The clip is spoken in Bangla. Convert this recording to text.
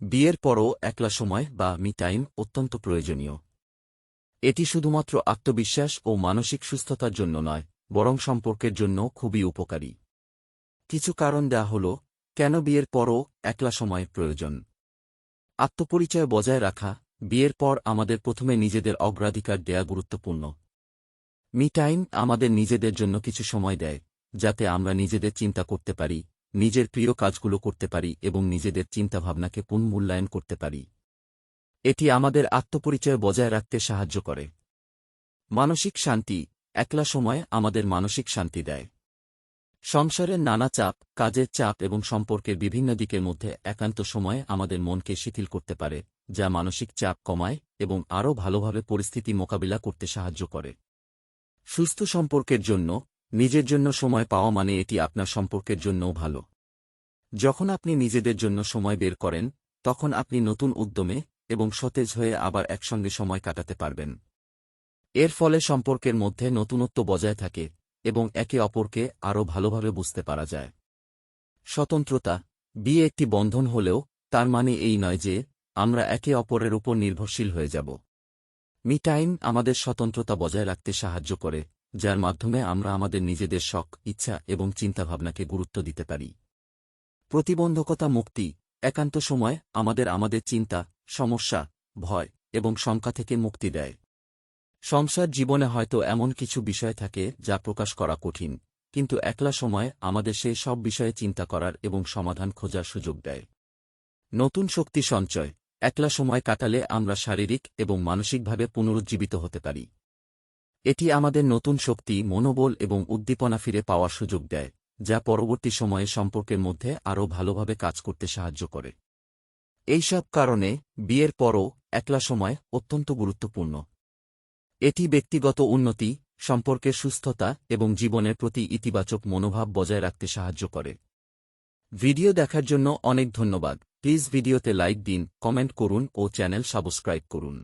বিয়ের পরও একলা সময় বা মি টাইম অত্যন্ত প্রয়োজনীয়। এটি শুধুমাত্র আত্মবিশ্বাস ও মানসিক সুস্থতার জন্য নয়, বরং সম্পর্কের জন্য খুবই উপকারী। কিছু কারণ দেয়া হল, কেন বিয়ের পরও একলা সময় প্রয়োজন? আত্মপরিচয় বজায় রাখা, বিয়ের পর আমাদের প্রথমে নিজেদের অগ্রাধিকার দেয়া গুরুত্বপূর্ণ। মি টাইম আমাদের নিজেদের জন্য কিছু সময় দেয়, যাতে আমরা নিজেদের চিন্তা করতে পারি নিজের প্রিয় কাজগুলো করতে পারি এবং নিজেদের চিন্তাভাবনাকে পুনমূল্যায়ন করতে পারি। এটি আমাদের আত্মপরিচয় বজায় রাখতে সাহায্য করে। মানসিক শান্তি একলা সময় আমাদের মানসিক শান্তি দেয়। সংসারের নানা চাপ, কাজের চাপ এবং সম্পর্কের বিভিন্ন দিকের মধ্যে একান্ত সময়ে আমাদের মনকে শিথিল করতে পারে, যা মানসিক চাপ কমায় এবং আরও ভালোভাবে পরিস্থিতি মোকাবিলা করতে সাহায্য করে। সুস্থ সম্পর্কের জন্য নিজের জন্য সময় পাওয়া মানে এটি আপনার সম্পর্কের জন্যও ভালো। যখন আপনি নিজেদের জন্য সময় বের করেন, তখন আপনি নতুন উদ্যমে এবং সতেজ হয়ে আবার একসঙ্গে সময় কাটাতে পারবেন। এর ফলে সম্পর্কের মধ্যে নতুনত্ব বজায় থাকে এবং একে অপরকে আরও ভালোভাবে বুঝতে পারা যায়। স্বতন্ত্রতা, বিয়ে একটি বন্ধন হলেও তার মানে এই নয় যে আমরা একে অপরের উপর নির্ভরশীল হয়ে যাব। মি টাইম আমাদের স্বতন্ত্রতা বজায় রাখতে সাহায্য করে যার মাধ্যমে আমরা আমাদের নিজেদের শখ, ইচ্ছা এবং চিন্তাভাবনাকে গুরুত্ব দিতে পারি। প্রতিবন্ধকতা মুক্তি, একান্ত সময় আমাদের আমাদের চিন্তা, সমস্যা, ভয় এবং শঙ্কা থেকে মুক্তি দেয়। সংসার জীবনে হয়তো এমন কিছু বিষয় থাকে যা প্রকাশ করা কঠিন, কিন্তু একলা সময় আমাদের সেই সব বিষয়ে চিন্তা করার এবং সমাধান খোঁজার সুযোগ দেয়। নতুন শক্তি সঞ্চয়, একলা সময় কাটালে আমরা শারীরিক এবং মানসিকভাবে পুনরুজ্জীবিত হতে পারি। এটি আমাদের নতুন শক্তি, মনোবল এবং উদ্দীপনা ফিরে পাওয়ার সুযোগ দেয়, যা পরবর্তী সময়ে সম্পর্কের মধ্যে আরও ভালোভাবে কাজ করতে সাহায্য করে। এইসব কারণে বিয়ের পরও একলা সময় অত্যন্ত গুরুত্বপূর্ণ। এটি ব্যক্তিগত উন্নতি, সম্পর্কের সুস্থতা এবং জীবনের প্রতি ইতিবাচক মনোভাব বজায় রাখতে সাহায্য করে। ভিডিও দেখার জন্য অনেক ধন্যবাদ। প্লিজ ভিডিওতে লাইক দিন, কমেন্ট করুন ও চ্যানেল সাবস্ক্রাইব করুন।